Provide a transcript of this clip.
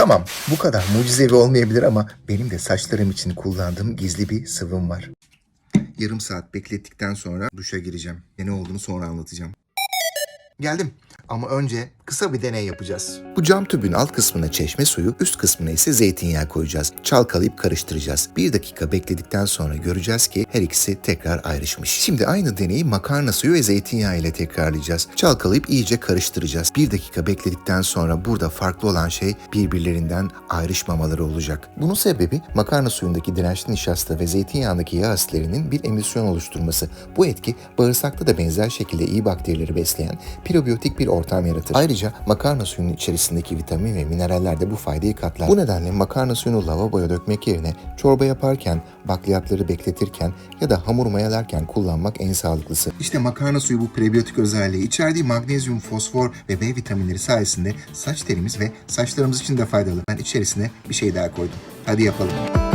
Tamam bu kadar mucizevi olmayabilir ama benim de saçlarım için kullandığım gizli bir sıvım var. Yarım saat beklettikten sonra duşa gireceğim. Ne olduğunu sonra anlatacağım. Geldim. Ama önce kısa bir deney yapacağız. Bu cam tübün alt kısmına çeşme suyu, üst kısmına ise zeytinyağı koyacağız. Çalkalayıp karıştıracağız. Bir dakika bekledikten sonra göreceğiz ki her ikisi tekrar ayrışmış. Şimdi aynı deneyi makarna suyu ve zeytinyağı ile tekrarlayacağız. Çalkalayıp iyice karıştıracağız. Bir dakika bekledikten sonra burada farklı olan şey birbirlerinden ayrışmamaları olacak. Bunun sebebi makarna suyundaki dirençli nişasta ve zeytinyağındaki yağ asitlerinin bir emisyon oluşturması. Bu etki bağırsakta da benzer şekilde iyi bakterileri besleyen probiyotik bir ortam yaratır. Ayrıca makarna suyunun içerisindeki vitamin ve mineraller de bu faydayı katlar. Bu nedenle makarna suyunu lavaboya dökmek yerine çorba yaparken, bakliyatları bekletirken ya da hamur mayalarken kullanmak en sağlıklısı. İşte makarna suyu bu prebiyotik özelliği içerdiği magnezyum, fosfor ve B vitaminleri sayesinde saç terimiz ve saçlarımız için de faydalı. Ben içerisine bir şey daha koydum. Hadi yapalım.